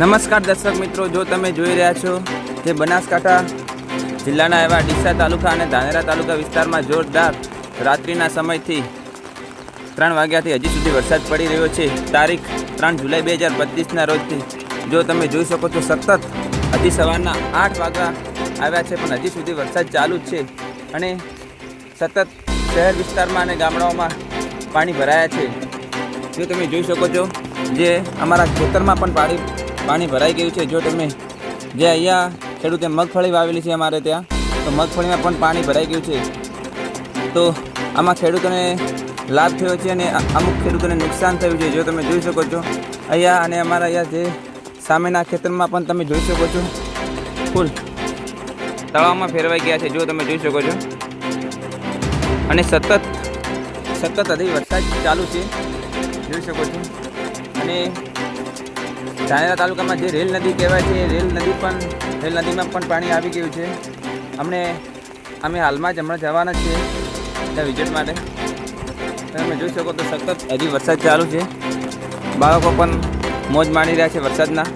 નમસ્કાર દર્શક મિત્રો, જો તમે જોઈ રહ્યા છો તે બનાસકાંઠા જિલ્લાના એવા ડીસા તાલુકા અને ધાનેરા તાલુકા વિસ્તારમાં જોરદાર રાત્રિના સમયથી ત્રણ વાગ્યાથી હજી સુધી વરસાદ પડી રહ્યો છે. તારીખ ત્રણ જુલાઈ બે હજાર પચીસના રોજથી. જો તમે જોઈ શકો છો, સતત હજી સવારના આઠ વાગ્યા આવ્યા છે, પણ હજી સુધી વરસાદ ચાલુ જ છે અને સતત શહેર વિસ્તારમાં અને ગામડાઓમાં પાણી ભરાયા છે. જો તમે જોઈ શકો છો, જે અમારા ખેતરમાં પણ પાણી પાણી ભરાઈ ગયું છે. જો તમે જે અહીંયા ખેડૂતે મગફળી વાવેલી છે અમારે ત્યાં, તો મગફળીમાં પણ પાણી ભરાઈ ગયું છે. તો આમાં ખેડૂતોને લાભ થયો છે અને અમુક ખેડૂતોને નુકસાન થયું છે. જો તમે જોઈ શકો છો, અહીંયા અને અમારા અહીંયા જે સામેના ખેતરમાં પણ તમે જોઈ શકો છો. ફૂલ તળાવમાં ફેરવાઈ ગયા છે. જો તમે જોઈ શકો છો. અને સતત સતત હજી વરસાદ ચાલુ છે. જોઈ શકો છો. અને ધાનેરા તાલુકામાં જે રેલ નદી કહેવાય છે, એ રેલ નદી પણ, રેલ નદીમાં પણ પાણી આવી ગયું છે. અમને, અમે હાલમાં જ હમણાં જવાના છીએ, ત્યાં વિઝિટ માટે. તમે જોઈ શકો તો સતત હજી વરસાદ ચાલુ છે. બાળકો પણ મોજ માણી રહ્યા છે વરસાદના.